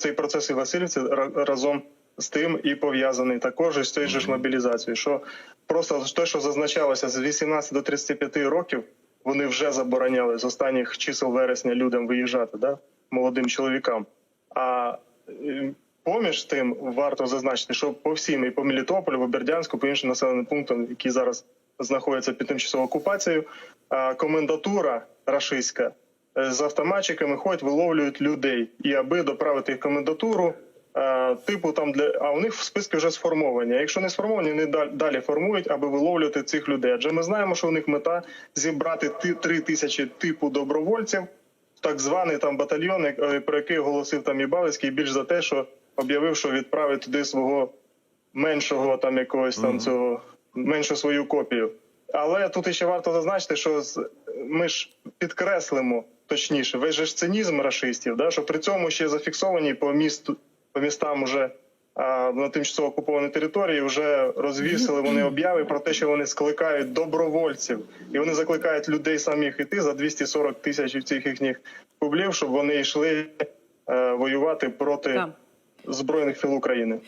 цей процес і Васильівці разом з тим і пов'язаний також із тією ж мобілізацією. Що просто те, що зазначалося з 18 до 35 років, вони вже забороняли з останніх чисел вересня людям виїжджати, да? молодим чоловікам. А е, поміж тим варто зазначити, що по всім і по Мелітополю, по Бердянську, по іншим населеним пунктам, які зараз знаходяться під тимчасовою окупацією, комендатура рашистська з автоматчиками ходять, виловлюють людей. І аби доправити їх комендатуру, е, типу там для а у них в списки вже сформовані. А якщо не сформовані, вони дал- далі формують, аби виловлювати цих людей. Адже ми знаємо, що у них мета зібрати ти- три тисячі типу добровольців, так званий там батальйон, е, про який оголосив там і Балицький, більш за те, що об'явив, що відправить туди свого меншого там якогось там цього меншу свою копію. Але тут ще варто зазначити, що ми ж підкреслимо точніше, весь же ж цинізм рашистів, да, що при цьому ще зафіксовані по місту по містам уже а, на тимчасово окупованій території вже розвісили вони обяви про те, що вони скликають добровольців, і вони закликають людей самих іти за 240 тисяч цих їхніх кублів, щоб вони йшли е, воювати проти збройних сил України.